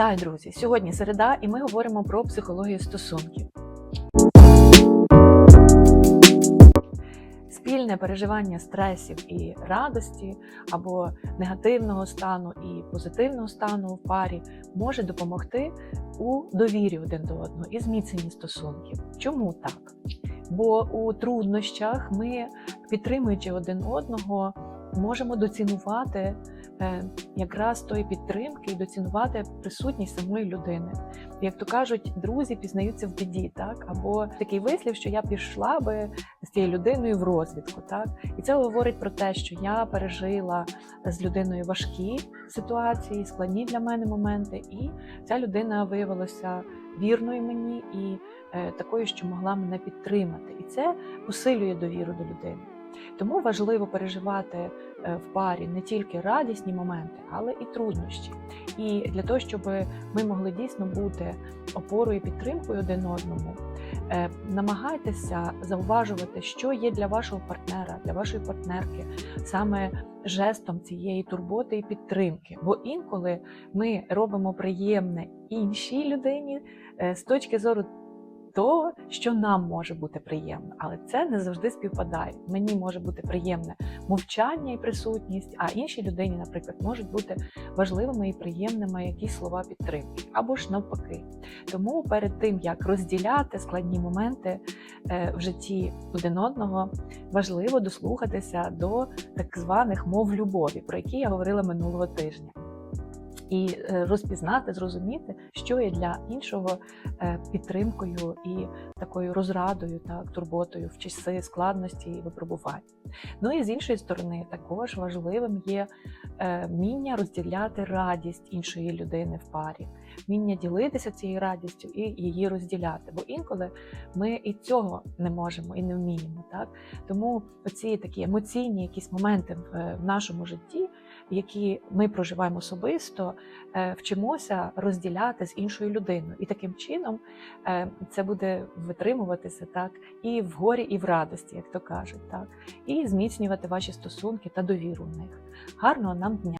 Вітаю, друзі! Сьогодні середа, і ми говоримо про психологію стосунків. Спільне переживання стресів і радості або негативного стану і позитивного стану в парі може допомогти у довірі один до одного і зміцненні стосунків. Чому так? Бо у труднощах ми, підтримуючи один одного, можемо доцінувати е, якраз тої підтримки і доцінувати присутність самої людини. Як то кажуть, друзі пізнаються в біді, так або такий вислів, що я пішла би з цією людиною в розвідку, так і це говорить про те, що я пережила з людиною важкі ситуації, складні для мене моменти, і ця людина виявилася вірною мені і е, такою, що могла мене підтримати, і це посилює довіру до людини. Тому важливо переживати е, в парі не тільки радісні моменти, але і труднощі. І для того, щоб ми могли дійсно бути опорою і підтримкою один одному, е, намагайтеся зауважувати, що є для вашого партнера, для вашої партнерки саме жестом цієї турботи і підтримки. Бо інколи ми робимо приємне іншій людині е, з точки зору того, що нам може бути приємно, але це не завжди співпадає. Мені може бути приємне мовчання і присутність, а іншій людині, наприклад, можуть бути важливими і приємними якісь слова підтримки або ж навпаки. Тому перед тим як розділяти складні моменти е, в житті один одного, важливо дослухатися до так званих мов любові, про які я говорила минулого тижня і е, розпізнати, зрозуміти, що є для іншого е, підтримкою і такою розрадою, так турботою в часи складності і випробувань. Ну і з іншої сторони, також важливим є е, вміння розділяти радість іншої людини в парі, вміння ділитися цією радістю і її розділяти. Бо інколи ми і цього не можемо і не вміємо. Так тому оці такі емоційні якісь моменти в, в нашому житті які ми проживаємо особисто, е, вчимося розділяти з іншою людиною, і таким чином е, це буде витримуватися так і в горі, і в радості, як то кажуть, так і зміцнювати ваші стосунки та довіру в них. Гарного нам дня!